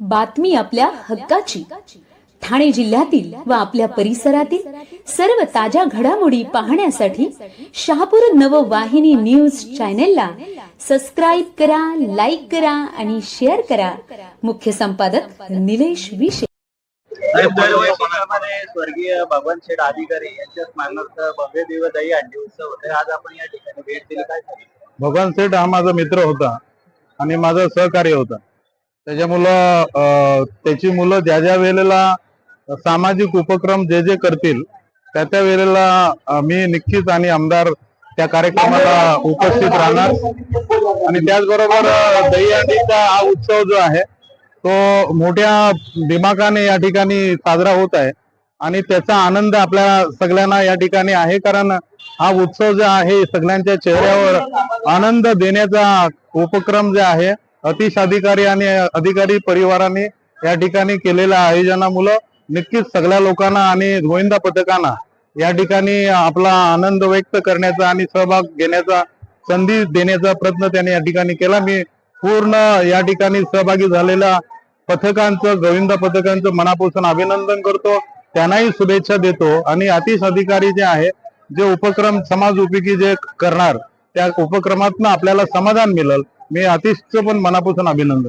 बातमी आपल्या हक्काची. ठाणे जिल्ह्यातील व आपल्या परिसरातील सर्व ताज्या घडामोडी पाहण्यासाठी शहापूर नववाहिनी न्यूज चॅनेलला सबस्क्राईब करा लाईक करा आणि शेअर करा. मुख्य संपादक निलेश विशे. स्वर्गीय भगवान शेठ अधिकारी यांच्या स्मरणार्थ भव्य दिव्य दही हंडी उत्सव होते. आज आपण या ठिकाणी भेट दिली. काय भगवान सेठ हा माझा मित्र होता आणि माझा सहकार्य होता. त्याच्यामुळं त्याची मुलं ज्या ज्या वेळेला सामाजिक उपक्रम जे जे करतील त्या त्या वेळेला मी नक्कीच आणि आमदार त्या कार्यक्रमाला उपस्थित राहणार. आणि त्याचबरोबर दहीहंडीचा हा उत्सव जो आहे तो मोठ्या दिमाकाने या ठिकाणी साजरा होत आहे. आणि त्याचा आनंद आपल्या सगळ्यांना या ठिकाणी आहे कारण हा उत्सव जो आहे सगळ्यांच्या चेहऱ्यावर आनंद देण्याचा उपक्रम जे आहे अतिश अधिकारी आणि अधिकारी परिवाराने या ठिकाणी केलेल्या आयोजनामुळं नक्कीच सगळ्या लोकांना आणि गोविंदा पथकांना या ठिकाणी आपला आनंद व्यक्त करण्याचा आणि सहभाग घेण्याचा संधी देण्याचा प्रयत्न त्यांनी या ठिकाणी केला. मी पूर्ण या ठिकाणी सहभागी झालेल्या पथकांचं गोविंदा पथकांचं मनापासून अभिनंदन करतो. त्यांनाही शुभेच्छा देतो. आणि अतिश अधिकारी जे आहे जे उपक्रम समाज उपयोगी जे करणार त्या उपक्रमातनं आपल्याला समाधान मिळेल. मी अतिशचं पण मनापासून अभिनंदन